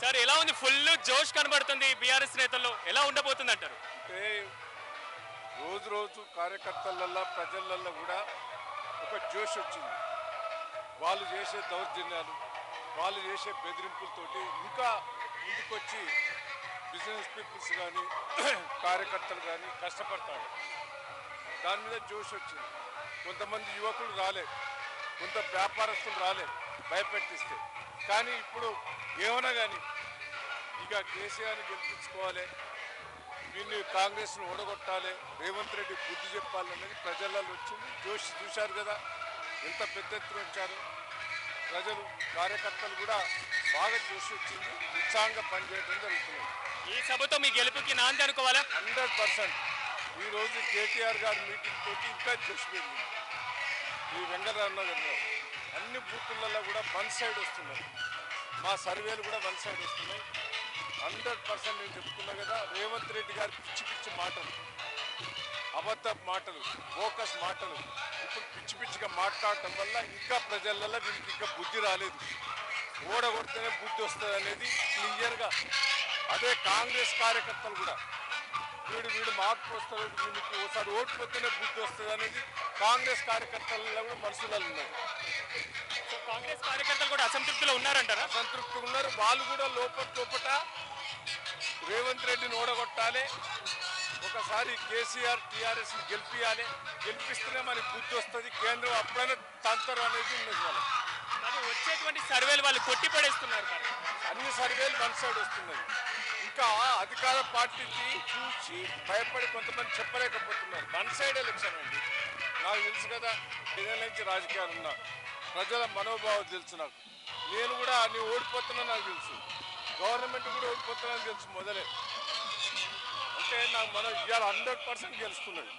Sir ఎలా ఉంది? Full జోష్ కనబడుతుంది బీఆర్ఎస్ నేతల్లో. ఎలా ఉండబోతుంది అంటారు అంటే రోజు రోజు కార్యకర్తలల్లో ప్రజలల్లో కూడా ఒక జోష్ వచ్చింది. వాళ్ళు చేసే దౌర్జన్యాలు వాళ్ళు చేసే బెదిరింపులతోటి ఇంకా ముందుకొచ్చి బిజినెస్ పీపుల్స్ కానీ కార్యకర్తలు కానీ కష్టపడతారు. దాని మీద జోష్ వచ్చింది. కొంతమంది యువకులు రాలేదు. కొంత వ్యాపారస్తులు రాలేదు. భయపెట్టిస్తే. కానీ ఇప్పుడు ఏమన్నా కానీ ఇక కేసీఆర్ని గెలిపించుకోవాలి. దీన్ని కాంగ్రెస్ను ఓడగొట్టాలి. రేవంత్ రెడ్డి బుద్ధి చెప్పాలనేది ప్రజలలో వచ్చింది. జోష్ చూశారు కదా ఎంత పెద్ద ఎత్తున వచ్చారు. ప్రజలు కార్యకర్తలు కూడా బాగా జోష్ వచ్చింది. ఉత్సాహంగా పనిచేయడం జరుగుతుంది. ఈ సభతో మీ గెలుపుకి నాంది అనుకోవాలా? Hundred percent. ఈరోజు కేటీఆర్ గారి మీటింగ్ తోటి ఇంకా పెరిగింది. ఈ వెంకటరమణగర్లో అన్ని బూతులలో కూడా వన్ సైడ్ వస్తున్నాయి. మా సర్వేలు కూడా వన్ సైడ్ వస్తున్నాయి. హండ్రెడ్ పర్సెంట్ నేను చెప్తున్నా కదా రేవంత్ రెడ్డి గారి పిచ్చి పిచ్చి మాటలు. అబద్ధ మాటలు ఫోకస్ మాటలు. ఇప్పుడు పిచ్చి పిచ్చిగా మాట్లాడటం వల్ల ఇంకా ప్రజలలో వీళ్ళకి ఇంకా బుద్ధి రాలేదు. ఓడగొడితేనే బుద్ధి వస్తుంది అనేది క్లియర్గా అదే కాంగ్రెస్ కార్యకర్తలు కూడా. వీడు వీడు మార్పు వస్తుంది వీడికి ఒకసారి ఓడిపోతేనే బుద్ధి వస్తుంది అనేది కాంగ్రెస్ కార్యకర్తలలో కూడా మనసులలో సో కాంగ్రెస్ కార్యకర్తలు కూడా అసంతృప్తిలో ఉన్నారంటారా? అసంతృప్తిగా ఉన్నారు. వాళ్ళు కూడా లోపల లోపట రేవంత్ రెడ్డిని ఓడగొట్టాలి. ఒకసారి కేసీఆర్ టీఆర్ఎస్ గెలిపియాలి. గెలిపిస్తేనే మనకి బుద్ధి వస్తుంది. కేంద్రం అప్పుడైనా తంతరు అనేది ఉన్నది వాళ్ళకి. కానీ వచ్చేటువంటి సర్వేలు వాళ్ళు కొట్టి పడేస్తున్నారు మరి. అన్ని సర్వేలు వన్ సైడ్ వస్తున్నాయి. ఇంకా అధికార పార్టీకి చూసి భయపడి కొంతమంది చెప్పలేకపోతున్నారు. వన్ సైడ్ ఎలక్షన్ అండి నాకు తెలుసు కదా ఇదేళ్ళ నుంచి రాజకీయాలు ఉన్నా ప్రజల మనోభావం తెలుసు నాకు. నేను కూడా నీ ఓడిపోతున్నా నాకు తెలుసు. గవర్నమెంట్ కూడా ఓడిపోతున్నా తెలుసు మొదలే. అంటే నాకు మనం ఇవాళ హండ్రెడ్ పర్సెంట్ గెలుస్తున్నాడు.